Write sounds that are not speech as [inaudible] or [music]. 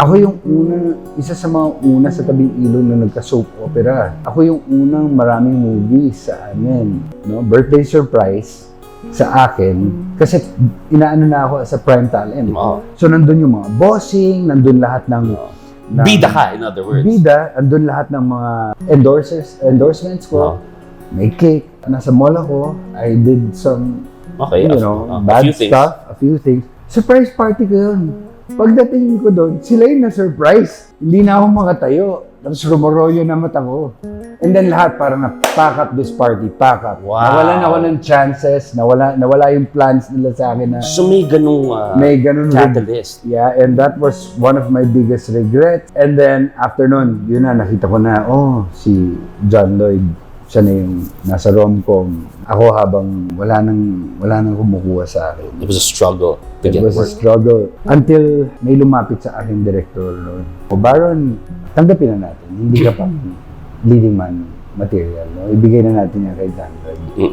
Ako yung una, isa sa mga una sa tabing ilog na nagka-soap opera. Ako yung unang maraming movies sa amin. No? Birthday surprise sa akin. Kasi inaano na ako sa prime talent. Oo. So nandun yung mga bossing, nandun lahat ng... ng Bida ka, in other words. Bida, andun lahat ng mga endorsers, endorsements ko. Oo. May cake. Nasa mall ako. I did some Okay. you know, a- a bad few things. stuff, a few things. Surprise party ko yun. Pagdating ko doon, sila yung na-surprise. Hindi na ako makatayo. Tapos rumoroyo na mata ko. And then lahat parang na-pack up this party, pack up. Wow. Nawalan ako ng chances, nawala, nawala yung plans nila sa akin na So may ganung uh, may ganun catalyst. Yeah, and that was one of my biggest regrets. And then, after nun, yun na, nakita ko na, oh, si John Lloyd, siya na yung nasa rom-com. Ako habang wala nang, wala nang kumukuha sa akin. It was a struggle to It get was a work. struggle. Until may lumapit sa aking director noon. O Baron, tanggapin na natin. Hindi ka pa [clears throat] leading man material. No? Ibigay na natin yan kay. Mm.